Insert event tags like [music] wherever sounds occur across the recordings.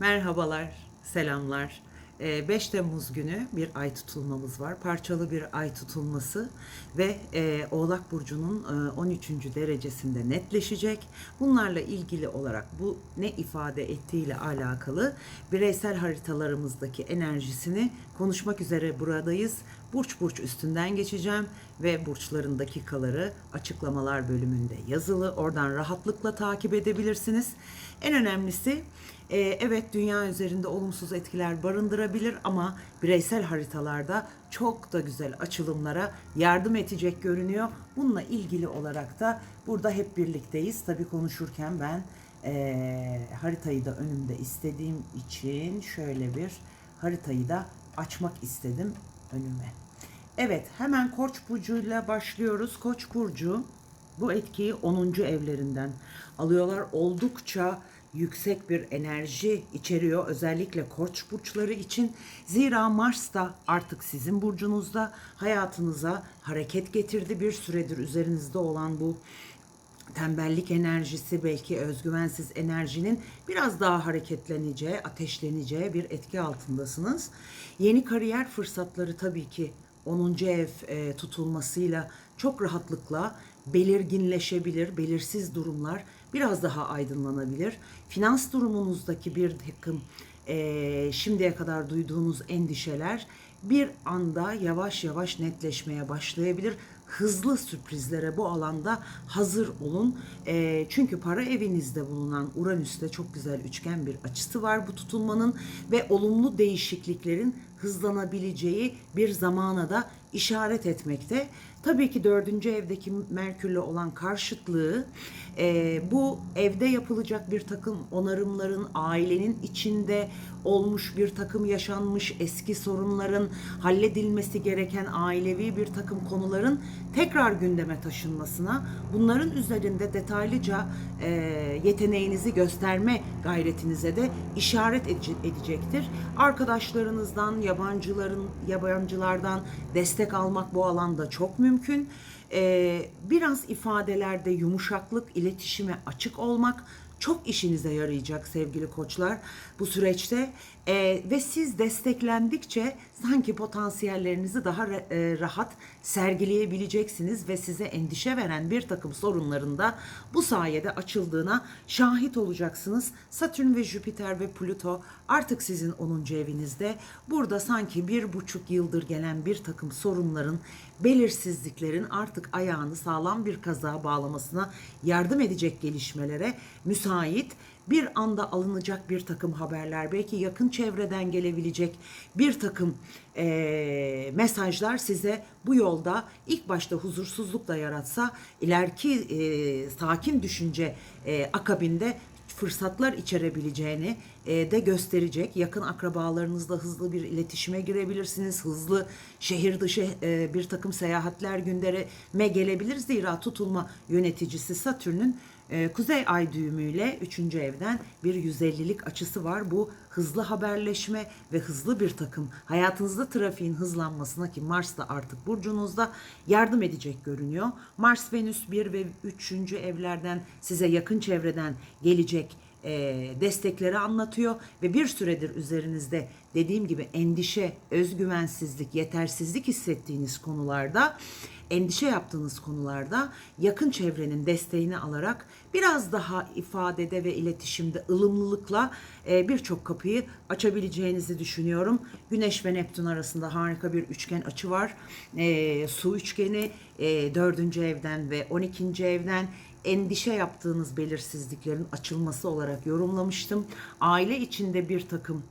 Merhabalar, selamlar. Ee, 5 Temmuz günü bir ay tutulmamız var. Parçalı bir ay tutulması ve e, Oğlak Burcu'nun e, 13. derecesinde netleşecek. Bunlarla ilgili olarak bu ne ifade ettiğiyle alakalı bireysel haritalarımızdaki enerjisini konuşmak üzere buradayız. Burç burç üstünden geçeceğim ve burçların dakikaları açıklamalar bölümünde yazılı. Oradan rahatlıkla takip edebilirsiniz. En önemlisi e, evet dünya üzerinde olumsuz etkiler barındırabilir ama bireysel haritalarda çok da güzel açılımlara yardım edecek görünüyor. Bununla ilgili olarak da burada hep birlikteyiz. Tabii konuşurken ben e, haritayı da önümde istediğim için şöyle bir haritayı da açmak istedim önüme. Evet hemen Koç burcuyla başlıyoruz. Koç burcu bu etkiyi 10. evlerinden alıyorlar. Oldukça yüksek bir enerji içeriyor özellikle Koç burçları için. Zira Mars da artık sizin burcunuzda hayatınıza hareket getirdi. Bir süredir üzerinizde olan bu tembellik enerjisi belki özgüvensiz enerjinin biraz daha hareketleneceği, ateşleneceği bir etki altındasınız. Yeni kariyer fırsatları tabii ki 10. ev e, tutulmasıyla çok rahatlıkla belirginleşebilir, belirsiz durumlar biraz daha aydınlanabilir. Finans durumunuzdaki bir takım e, şimdiye kadar duyduğunuz endişeler bir anda yavaş yavaş netleşmeye başlayabilir. Hızlı sürprizlere bu alanda hazır olun. E, çünkü para evinizde bulunan Uranüs'te çok güzel üçgen bir açısı var bu tutulmanın ve olumlu değişikliklerin hızlanabileceği bir zamana da işaret etmekte. Tabii ki dördüncü evdeki Merkür'le olan karşıtlığı e, bu evde yapılacak bir takım onarımların ailenin içinde olmuş bir takım yaşanmış eski sorunların halledilmesi gereken ailevi bir takım konuların tekrar gündeme taşınmasına bunların üzerinde detaylıca e, yeteneğinizi gösterme gayretinize de işaret ede- edecektir. Arkadaşlarınızdan, yabancıların yabancılardan destek almak bu alanda çok mümkün. Ee, biraz ifadelerde yumuşaklık, iletişime açık olmak çok işinize yarayacak sevgili koçlar bu süreçte Ee, ve siz desteklendikçe sanki potansiyellerinizi daha e, rahat sergileyebileceksiniz ve size endişe veren bir takım sorunların da bu sayede açıldığına şahit olacaksınız. Satürn ve Jüpiter ve Plüto artık sizin 10. evinizde. Burada sanki bir buçuk yıldır gelen bir takım sorunların, belirsizliklerin artık ayağını sağlam bir kazağa bağlamasına yardım edecek gelişmelere müsait bir anda alınacak bir takım haberler, belki yakın çevreden gelebilecek bir takım eee, mesajlar size bu yolda ilk başta huzursuzluk da yaratsa ileriki eee, sakin düşünce eee, akabinde fırsatlar içerebileceğini e, de gösterecek. Yakın akrabalarınızla hızlı bir iletişime girebilirsiniz. Hızlı şehir dışı e, bir takım seyahatler gündeme gelebilir. Zira tutulma yöneticisi Satürn'ün e, Kuzey Ay düğümüyle 3. evden bir 150'lik açısı var. Bu hızlı haberleşme ve hızlı bir takım hayatınızda trafiğin hızlanmasına ki Mars da artık burcunuzda yardım edecek görünüyor. Mars, Venüs 1 ve 3. evlerden size yakın çevreden gelecek e, destekleri anlatıyor ve bir süredir üzerinizde dediğim gibi endişe, özgüvensizlik, yetersizlik hissettiğiniz konularda endişe yaptığınız konularda yakın çevrenin desteğini alarak biraz daha ifadede ve iletişimde ılımlılıkla e, birçok kapıyı açabileceğinizi düşünüyorum. Güneş ve Neptün arasında harika bir üçgen açı var. E, su üçgeni e, 4. evden ve 12. evden endişe yaptığınız belirsizliklerin açılması olarak yorumlamıştım. Aile içinde bir takım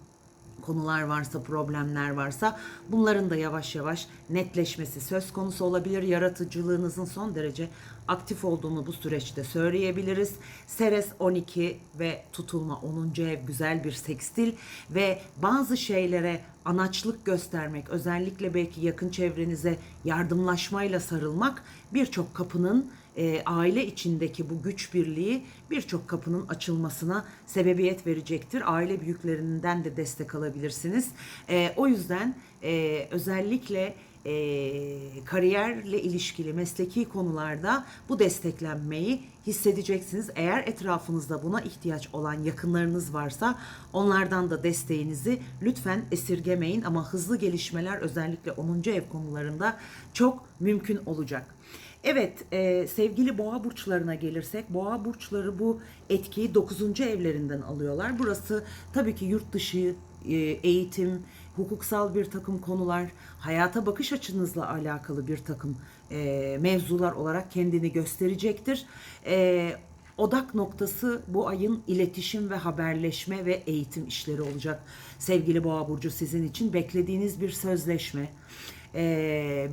konular varsa, problemler varsa bunların da yavaş yavaş netleşmesi söz konusu olabilir. Yaratıcılığınızın son derece aktif olduğunu bu süreçte söyleyebiliriz. Seres 12 ve tutulma 10. ev güzel bir sekstil ve bazı şeylere anaçlık göstermek, özellikle belki yakın çevrenize yardımlaşmayla sarılmak birçok kapının e, aile içindeki bu güç birliği birçok kapının açılmasına sebebiyet verecektir. Aile büyüklerinden de destek alabilirsiniz. E, o yüzden e, özellikle e, kariyerle ilişkili mesleki konularda bu desteklenmeyi hissedeceksiniz. Eğer etrafınızda buna ihtiyaç olan yakınlarınız varsa onlardan da desteğinizi lütfen esirgemeyin ama hızlı gelişmeler özellikle 10. ev konularında çok mümkün olacak. Evet, e, sevgili boğa burçlarına gelirsek, boğa burçları bu etkiyi 9. evlerinden alıyorlar. Burası tabii ki yurt dışı, e, eğitim, hukuksal bir takım konular, hayata bakış açınızla alakalı bir takım e, mevzular olarak kendini gösterecektir. E, odak noktası bu ayın iletişim ve haberleşme ve eğitim işleri olacak. Sevgili Boğa burcu sizin için beklediğiniz bir sözleşme,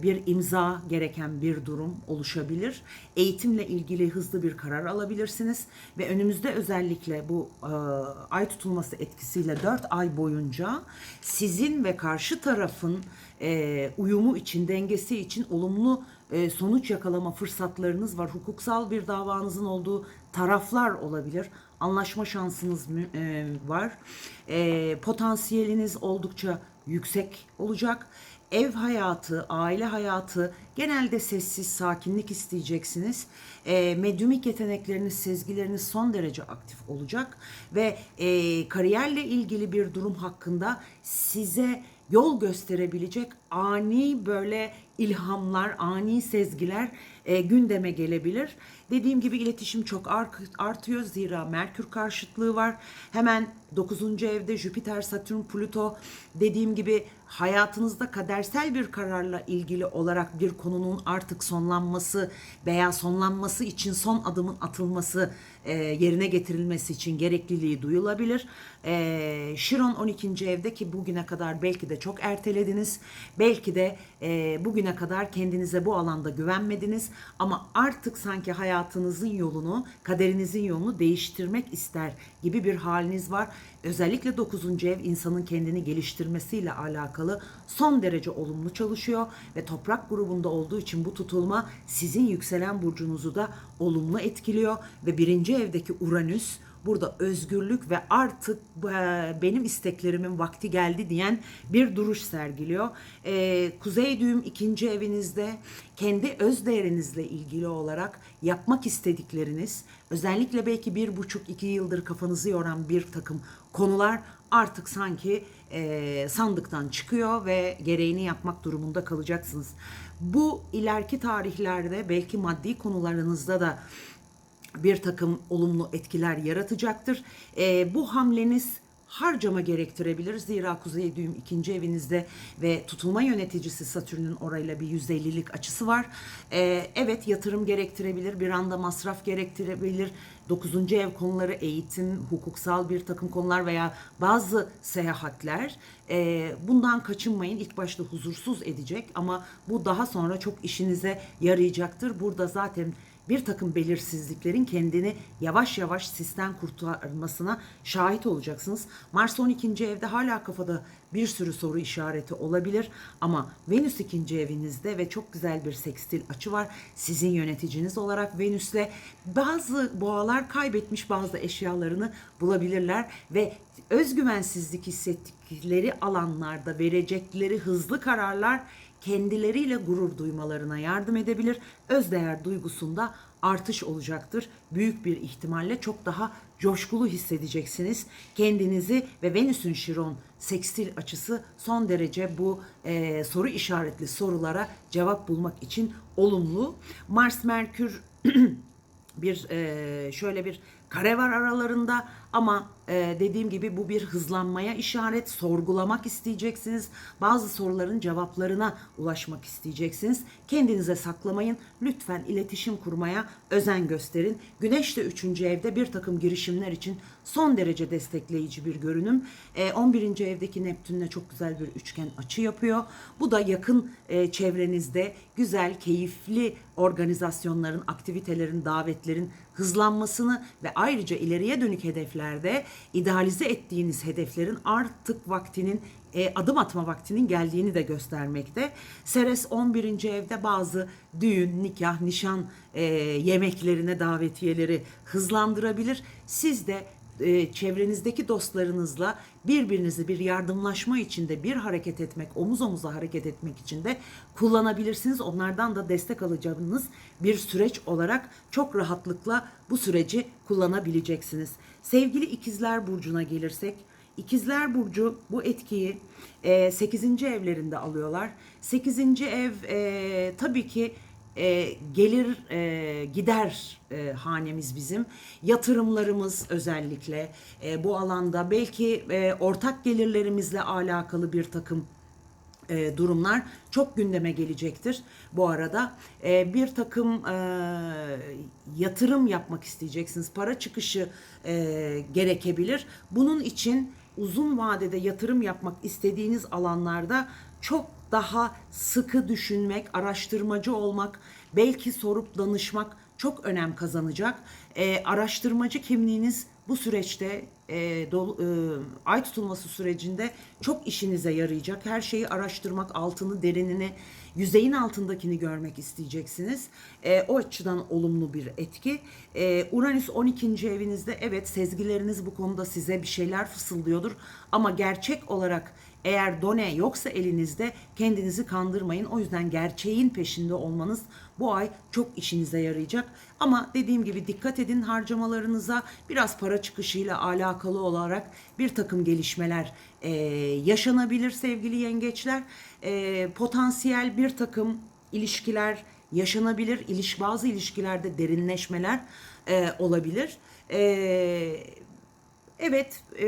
bir imza gereken bir durum oluşabilir. Eğitimle ilgili hızlı bir karar alabilirsiniz ve önümüzde özellikle bu ay tutulması etkisiyle 4 ay boyunca sizin ve karşı tarafın uyumu için, dengesi için olumlu sonuç yakalama fırsatlarınız var. Hukuksal bir davanızın olduğu taraflar olabilir. Anlaşma şansınız var. Potansiyeliniz oldukça yüksek olacak. Ev hayatı, aile hayatı genelde sessiz, sakinlik isteyeceksiniz. E, medyumik yetenekleriniz, sezgileriniz son derece aktif olacak ve e, kariyerle ilgili bir durum hakkında size yol gösterebilecek ani böyle ilhamlar, ani sezgiler e, gündeme gelebilir. Dediğim gibi iletişim çok ar- artıyor zira Merkür karşıtlığı var. Hemen 9. evde Jüpiter, Satürn, Plüto dediğim gibi hayatınızda kadersel bir kararla ilgili olarak bir konunun artık sonlanması veya sonlanması için son adımın atılması e, yerine getirilmesi için gerekliliği duyulabilir. E, Şiron 12. evde ki bugüne kadar belki de çok ertelediniz. Belki de e, bugüne kadar kendinize bu alanda güvenmediniz. Ama artık sanki hayatınızın yolunu, kaderinizin yolunu değiştirmek ister gibi bir haliniz var. Özellikle 9. ev insanın kendini geliştirmesiyle alakalı son derece olumlu çalışıyor ve toprak grubunda olduğu için bu tutulma sizin yükselen burcunuzu da olumlu etkiliyor ve birinci evdeki Uranüs burada özgürlük ve artık e, benim isteklerimin vakti geldi diyen bir duruş sergiliyor. E, Kuzey düğüm ikinci evinizde kendi öz değerinizle ilgili olarak yapmak istedikleriniz, özellikle belki bir buçuk iki yıldır kafanızı yoran bir takım konular artık sanki e, sandıktan çıkıyor ve gereğini yapmak durumunda kalacaksınız. Bu ileriki tarihlerde belki maddi konularınızda da bir takım olumlu etkiler yaratacaktır. Ee, bu hamleniz harcama gerektirebilir. Zira Kuzey Düğüm ikinci evinizde ve tutulma yöneticisi Satürn'ün orayla bir %50'lik açısı var. Ee, evet yatırım gerektirebilir, bir anda masraf gerektirebilir. Dokuzuncu ev konuları eğitim, hukuksal bir takım konular veya bazı seyahatler. Ee, bundan kaçınmayın. İlk başta huzursuz edecek ama bu daha sonra çok işinize yarayacaktır. Burada zaten bir takım belirsizliklerin kendini yavaş yavaş sistem kurtarmasına şahit olacaksınız. Mars 12. evde hala kafada bir sürü soru işareti olabilir ama Venüs 2. evinizde ve çok güzel bir sekstil açı var. Sizin yöneticiniz olarak Venüs'le bazı boğalar kaybetmiş bazı eşyalarını bulabilirler ve özgüvensizlik hissettikleri alanlarda verecekleri hızlı kararlar kendileriyle gurur duymalarına yardım edebilir. Özdeğer duygusunda artış olacaktır. Büyük bir ihtimalle çok daha coşkulu hissedeceksiniz. Kendinizi ve Venüs'ün Şiron sekstil açısı son derece bu e, soru işaretli sorulara cevap bulmak için olumlu. Mars Merkür [clears throat] bir e, şöyle bir kare var aralarında ama e, dediğim gibi bu bir hızlanmaya işaret. Sorgulamak isteyeceksiniz. Bazı soruların cevaplarına ulaşmak isteyeceksiniz. Kendinize saklamayın. Lütfen iletişim kurmaya özen gösterin. Güneş de 3. evde bir takım girişimler için son derece destekleyici bir görünüm. E, 11. evdeki Neptün'le çok güzel bir üçgen açı yapıyor. Bu da yakın e, çevrenizde güzel, keyifli organizasyonların, aktivitelerin, davetlerin hızlanmasını ve ayrıca ileriye dönük hedeflerde idealize ettiğiniz hedeflerin artık vaktinin e, adım atma vaktinin geldiğini de göstermekte. Seres 11. evde bazı düğün, nikah, nişan e, yemeklerine davetiyeleri hızlandırabilir. Siz de e, çevrenizdeki dostlarınızla birbirinizi bir yardımlaşma içinde bir hareket etmek, omuz omuza hareket etmek için de kullanabilirsiniz. Onlardan da destek alacağınız bir süreç olarak çok rahatlıkla bu süreci kullanabileceksiniz. Sevgili ikizler burcuna gelirsek, İkizler Burcu bu etkiyi e, 8. evlerinde alıyorlar. 8. ev e, tabii ki e, gelir e, gider e, hanemiz bizim. Yatırımlarımız özellikle e, bu alanda belki e, ortak gelirlerimizle alakalı bir takım e, durumlar çok gündeme gelecektir. Bu arada e, bir takım e, yatırım yapmak isteyeceksiniz. Para çıkışı e, gerekebilir. Bunun için uzun vadede yatırım yapmak istediğiniz alanlarda çok daha sıkı düşünmek, araştırmacı olmak, belki sorup danışmak çok önem kazanacak. E, araştırmacı kimliğiniz bu süreçte e, dolu, e, ay tutulması sürecinde çok işinize yarayacak. Her şeyi araştırmak, altını, derinini, yüzeyin altındakini görmek isteyeceksiniz. E, o açıdan olumlu bir etki. E, Uranüs 12. evinizde evet sezgileriniz bu konuda size bir şeyler fısıldıyordur. Ama gerçek olarak eğer done yoksa elinizde kendinizi kandırmayın. O yüzden gerçeğin peşinde olmanız bu ay çok işinize yarayacak. Ama dediğim gibi dikkat edin harcamalarınıza biraz para çıkışıyla alakalı olarak bir takım gelişmeler e, yaşanabilir sevgili yengeçler. E, potansiyel bir takım ilişkiler yaşanabilir. İliş, bazı ilişkilerde derinleşmeler e, olabilir. E, Evet, e,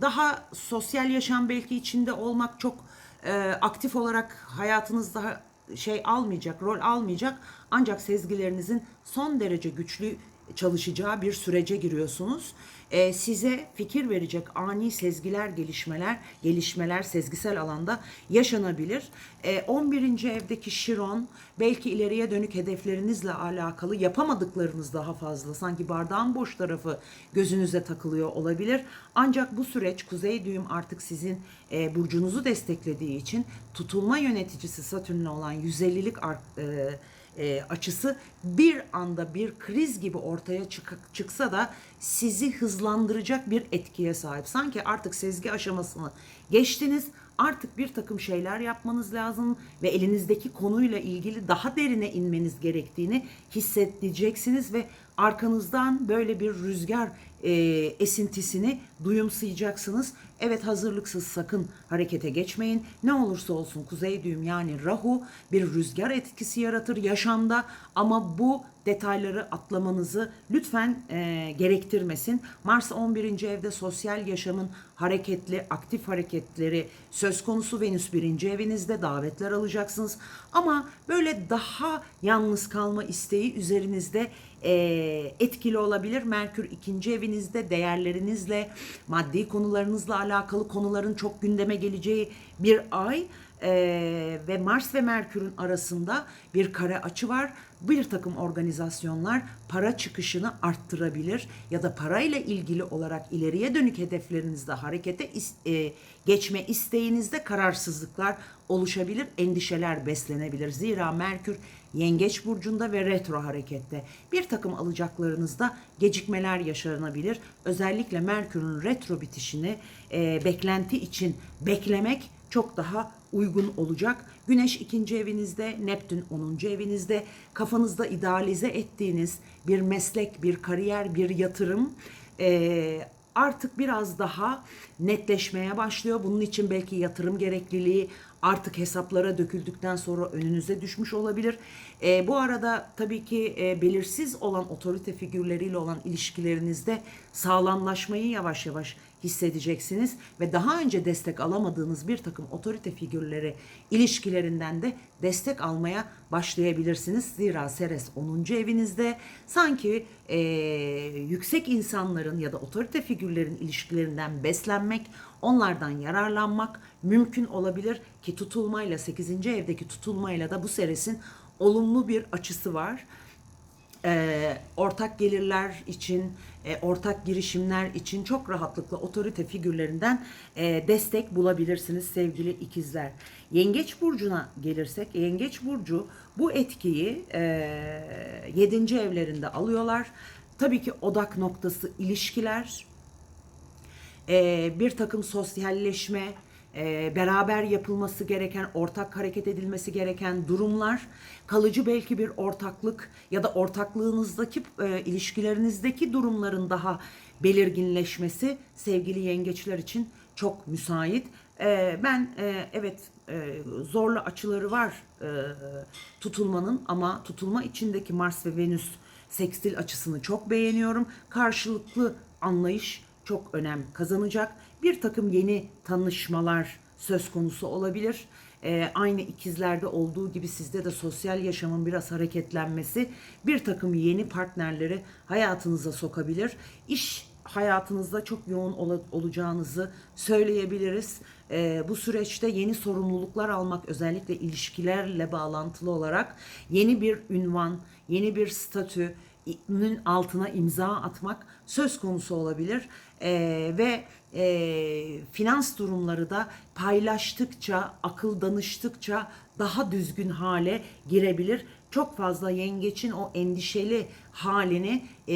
daha sosyal yaşam belki içinde olmak çok e, aktif olarak hayatınızda şey almayacak, rol almayacak. Ancak sezgilerinizin son derece güçlü çalışacağı bir sürece giriyorsunuz. E, size fikir verecek ani sezgiler, gelişmeler, gelişmeler sezgisel alanda yaşanabilir. E, 11. evdeki Şiron belki ileriye dönük hedeflerinizle alakalı yapamadıklarınız daha fazla. Sanki bardağın boş tarafı gözünüze takılıyor olabilir. Ancak bu süreç Kuzey düğüm artık sizin e, burcunuzu desteklediği için tutulma yöneticisi Satürn'le olan 150'lik art, e, e, açısı bir anda bir kriz gibi ortaya çık- çıksa da sizi hızlandıracak bir etkiye sahip. Sanki artık sezgi aşamasını geçtiniz. Artık bir takım şeyler yapmanız lazım ve elinizdeki konuyla ilgili daha derine inmeniz gerektiğini hissedeceksiniz ve arkanızdan böyle bir rüzgar e, esintisini duyumsayacaksınız. Evet hazırlıksız sakın harekete geçmeyin. Ne olursa olsun kuzey düğüm yani Rahu bir rüzgar etkisi yaratır yaşamda ama bu detayları atlamanızı lütfen e, gerektirmesin. Mars 11. evde sosyal yaşamın hareketli, aktif hareketleri söz konusu. Venüs 1. evinizde davetler alacaksınız. Ama böyle daha yalnız kalma isteği üzerinizde e, etkili olabilir. Merkür ikinci evinizde değerlerinizle, maddi konularınızla alakalı konuların çok gündeme geleceği bir ay. Ee, ve Mars ve Merkür'ün arasında bir kare açı var. Bir takım organizasyonlar para çıkışını arttırabilir ya da parayla ilgili olarak ileriye dönük hedeflerinizde harekete e, geçme isteğinizde kararsızlıklar oluşabilir, endişeler beslenebilir. Zira Merkür Yengeç burcunda ve retro harekette. Bir takım alacaklarınızda gecikmeler yaşanabilir. Özellikle Merkür'ün retro bitişini e, beklenti için beklemek çok daha uygun olacak. Güneş ikinci evinizde, Neptün 10. evinizde. Kafanızda idealize ettiğiniz bir meslek, bir kariyer, bir yatırım e, artık biraz daha netleşmeye başlıyor. Bunun için belki yatırım gerekliliği artık hesaplara döküldükten sonra önünüze düşmüş olabilir. E, bu arada tabii ki e, belirsiz olan otorite figürleriyle olan ilişkilerinizde sağlamlaşmayı yavaş yavaş hissedeceksiniz ve daha önce destek alamadığınız bir takım otorite figürleri ilişkilerinden de destek almaya başlayabilirsiniz. Zira Seres 10. evinizde sanki e, yüksek insanların ya da otorite figürlerin ilişkilerinden beslenmek, onlardan yararlanmak mümkün olabilir ki tutulmayla 8. evdeki tutulmayla da bu Seres'in olumlu bir açısı var e, ortak gelirler için, e, ortak girişimler için çok rahatlıkla otorite figürlerinden e, destek bulabilirsiniz sevgili ikizler. Yengeç burcuna gelirsek, Yengeç burcu bu etkiyi e, 7. evlerinde alıyorlar. Tabii ki odak noktası ilişkiler, e, bir takım sosyalleşme, e, beraber yapılması gereken, ortak hareket edilmesi gereken durumlar, kalıcı belki bir ortaklık ya da ortaklığınızdaki, e, ilişkilerinizdeki durumların daha belirginleşmesi sevgili yengeçler için çok müsait. E, ben e, evet e, zorlu açıları var e, tutulmanın ama tutulma içindeki Mars ve Venüs sekstil açısını çok beğeniyorum. Karşılıklı anlayış çok önem kazanacak. Bir takım yeni tanışmalar söz konusu olabilir. Ee, aynı ikizlerde olduğu gibi sizde de sosyal yaşamın biraz hareketlenmesi bir takım yeni partnerleri hayatınıza sokabilir. İş hayatınızda çok yoğun ola- olacağınızı söyleyebiliriz. Ee, bu süreçte yeni sorumluluklar almak özellikle ilişkilerle bağlantılı olarak yeni bir ünvan, yeni bir statü, nin altına imza atmak söz konusu olabilir Ee, ve e, finans durumları da paylaştıkça, akıl danıştıkça daha düzgün hale girebilir. Çok fazla yengeçin o endişeli halini e,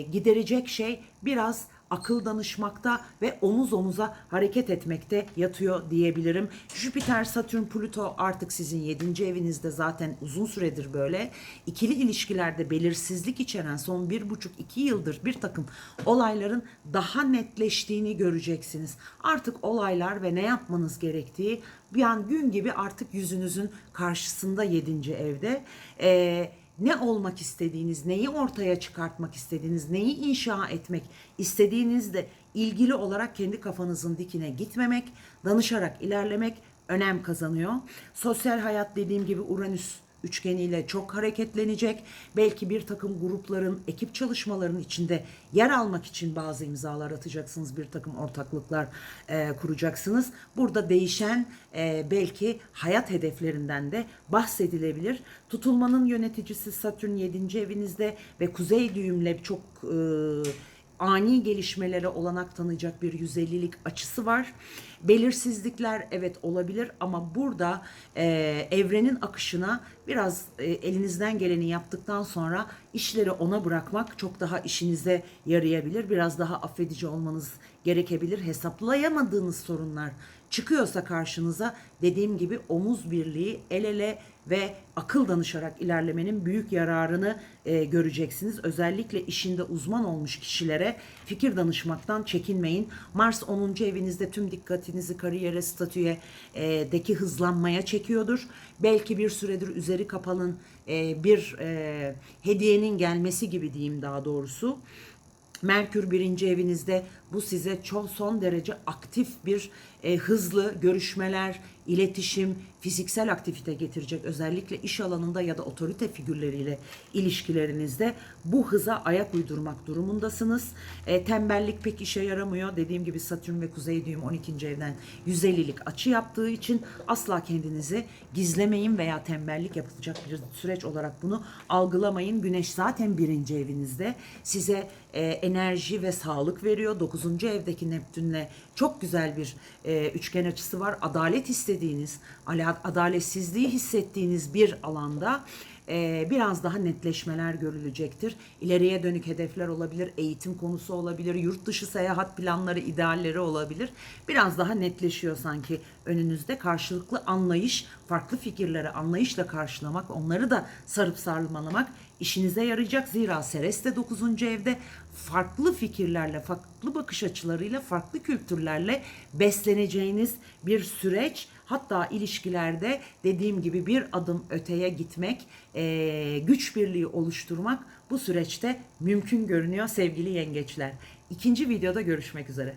giderecek şey biraz akıl danışmakta ve omuz omuza hareket etmekte yatıyor diyebilirim. Jüpiter, Satürn, Plüto artık sizin 7. evinizde zaten uzun süredir böyle. İkili ilişkilerde belirsizlik içeren son bir buçuk iki yıldır bir takım olayların daha netleştiğini göreceksiniz. Artık olaylar ve ne yapmanız gerektiği bir an gün gibi artık yüzünüzün karşısında 7. evde. Ee, ne olmak istediğiniz, neyi ortaya çıkartmak istediğiniz, neyi inşa etmek istediğinizle ilgili olarak kendi kafanızın dikine gitmemek, danışarak ilerlemek önem kazanıyor. Sosyal hayat dediğim gibi Uranüs üçgeniyle çok hareketlenecek. Belki bir takım grupların, ekip çalışmalarının içinde yer almak için bazı imzalar atacaksınız. Bir takım ortaklıklar e, kuracaksınız. Burada değişen e, belki hayat hedeflerinden de bahsedilebilir. Tutulmanın yöneticisi Satürn 7. evinizde ve kuzey düğümle çok e, ani gelişmelere olanak tanıyacak bir 150'lik açısı var. Belirsizlikler evet olabilir ama burada e, evrenin akışına biraz e, elinizden geleni yaptıktan sonra işleri ona bırakmak çok daha işinize yarayabilir. Biraz daha affedici olmanız gerekebilir. Hesaplayamadığınız sorunlar çıkıyorsa karşınıza dediğim gibi omuz birliği, el ele ve akıl danışarak ilerlemenin büyük yararını e, göreceksiniz. Özellikle işinde uzman olmuş kişilere fikir danışmaktan çekinmeyin. Mars 10. evinizde tüm dikkatinizi kariyere, statüye, e, deki hızlanmaya çekiyordur. Belki bir süredir üzeri kapalın e, bir e, hediyenin gelmesi gibi diyeyim daha doğrusu. Merkür birinci evinizde bu size çok son derece aktif bir e, hızlı görüşmeler, iletişim, fiziksel aktivite getirecek. Özellikle iş alanında ya da otorite figürleriyle ilişkilerinizde bu hıza ayak uydurmak durumundasınız. E, tembellik pek işe yaramıyor. Dediğim gibi Satürn ve Kuzey düğüm 12. evden 150'lik açı yaptığı için asla kendinizi gizlemeyin veya tembellik yapılacak bir süreç olarak bunu algılamayın. Güneş zaten birinci evinizde size e, enerji ve sağlık veriyor. 9. evdeki Neptünle çok güzel bir e, üçgen açısı var. Adalet istediğiniz, ala- adaletsizliği hissettiğiniz bir alanda e, biraz daha netleşmeler görülecektir. İleriye dönük hedefler olabilir, eğitim konusu olabilir, yurt dışı seyahat planları, idealleri olabilir. Biraz daha netleşiyor sanki önünüzde karşılıklı anlayış, farklı fikirleri anlayışla karşılamak, onları da sarıp sarmalamak işinize yarayacak. Zira Seres de 9. evde farklı fikirlerle, farklı bakış açılarıyla, farklı kültürlerle besleneceğiniz bir süreç. Hatta ilişkilerde dediğim gibi bir adım öteye gitmek, eee, güç birliği oluşturmak bu süreçte mümkün görünüyor sevgili yengeçler. İkinci videoda görüşmek üzere.